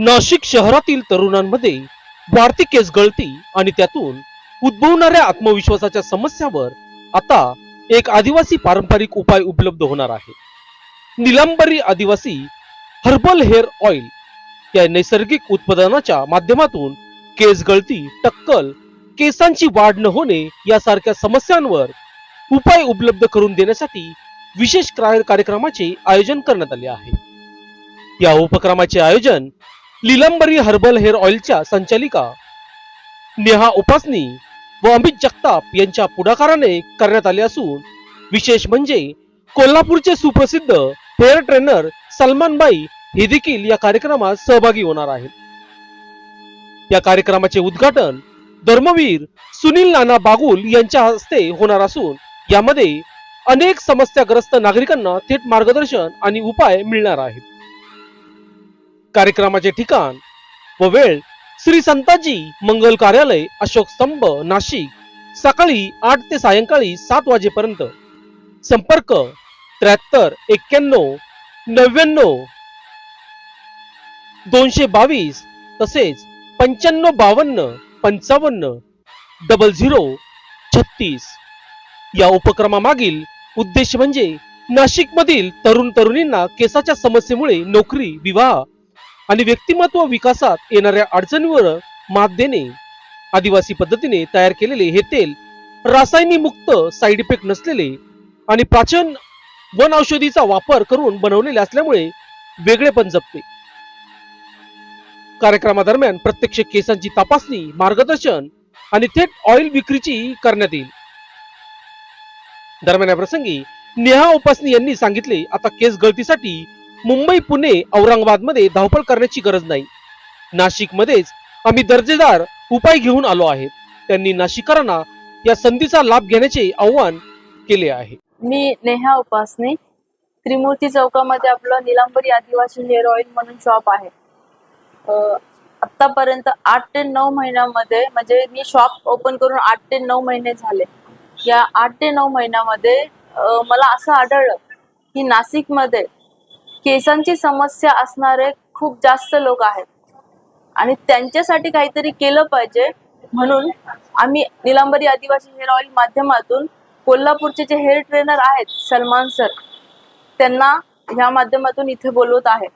नाशिक शहरातील तरुणांमध्ये वाढती केस गळती आणि त्यातून उद्भवणाऱ्या आत्मविश्वासाच्या समस्यावर आता एक आदिवासी पारंपरिक उपाय उपलब्ध होणार आहे. निलंबरी आदिवासी हर्बल हेअर ऑइल या नैसर्गिक उत्पादनाच्या माध्यमातून केस गळती टक्कल केसांची वाढ न होणे यासारख्या समस्यांवर उपाय उपलब्ध करून देण्यासाठी विशेष कार्यक्रमाचे आयोजन करण्यात आले आहे. या उपक्रमाचे आयोजन लिलंबरी हर्बल हेअर ऑइलच्या संचालिका नेहा उपासनी व अमित जगताप यांच्या पुढाकाराने करण्यात आले असून विशेष म्हणजे कोल्हापूरचे सुप्रसिद्ध हेअर ट्रेनर सलमानबाई हे देखील या कार्यक्रमात सहभागी होणार आहेत. या कार्यक्रमाचे उद्घाटन धर्मवीर सुनील नाना बागुल यांच्या हस्ते होणार असून यामध्ये अनेक समस्याग्रस्त नागरिकांना थेट मार्गदर्शन आणि उपाय मिळणार आहेत. कार्यक्रमाचे ठिकाण व वेळ श्री संताजी मंगल कार्यालय अशोक स्तंभ नाशिक सकाळी आठ ते सायंकाळी सात वाजेपर्यंत. संपर्क त्र्याहत्तर एक्क्याण्णव नव्याण्णव दोनशे बावीस तसेच पंच्याण्णव बावन्न पंचावन्न डबल झिरो छत्तीस. या उपक्रमामागील उद्देश म्हणजे नाशिकमधील तरुण तरुणींना केसाच्या समस्येमुळे नोकरी विवाह आणि व्यक्तिमत्व विकासात येणाऱ्या अडचणीवर मात देणे. आदिवासी पद्धतीने तयार केलेले हे तेल रासायनिक मुक्त साईड इफेक्ट नसलेले आणि प्राचीन वन औषधीचा वापर करून बनवलेले असल्यामुळे वेगळेपण जपते. कार्यक्रमादरम्यान प्रत्यक्ष केसांची तपासणी मार्गदर्शन आणि थेट ऑइल विक्रीची करण्यात येईल. दरम्यान या प्रसंगी नेहा उपासनी यांनी सांगितले आता केस गळतीसाठी मुंबई पुणे औरंगाबादमध्ये धावपळ करण्याची गरज नाही. नाशिक मध्येच आम्ही दर्जेदार उपाय घेऊन आलो आहेत त्यांनी नाशिकरांना या संधीचा लाभ घेण्याचे आव्हान केले आहे. मी नेहा उपासने त्रिमूर्ती चौकामध्ये आपलं निलांबरी आदिवासी हेअर ऑइल म्हणून शॉप आहे. आतापर्यंत आठ ते नऊ महिन्यामध्ये म्हणजे मी शॉप ओपन करून आठ ते नऊ महिने झाले. या आठ ते नऊ महिन्यामध्ये मला असं आढळलं की नाशिकमध्ये केसांची समस्या असणारे खूप जास्त लोक आहेत. आणि त्यांच्यासाठी काहीतरी केलं पाहिजे. म्हणून आम्ही निलांबरी आदिवासी हेअर ऑइल माध्यमातून कोल्हापूरचे जे हेअर ट्रेनर आहेत सलमान सर त्यांना ह्या माध्यमातून इथे बोलवत आहे.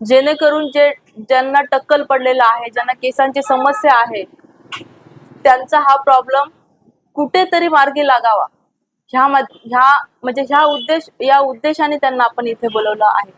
जेणेकरून जे ज्यांना टक्कल पडलेला आहे ज्यांना केसांची समस्या आहे त्यांचा हा प्रॉब्लेम कुठेतरी मार्गी लागावा. ह्या ह्या म्हणजे ह्या उद्देश या उद्देशाने त्यांना आपण इथे बोलवलं आहे.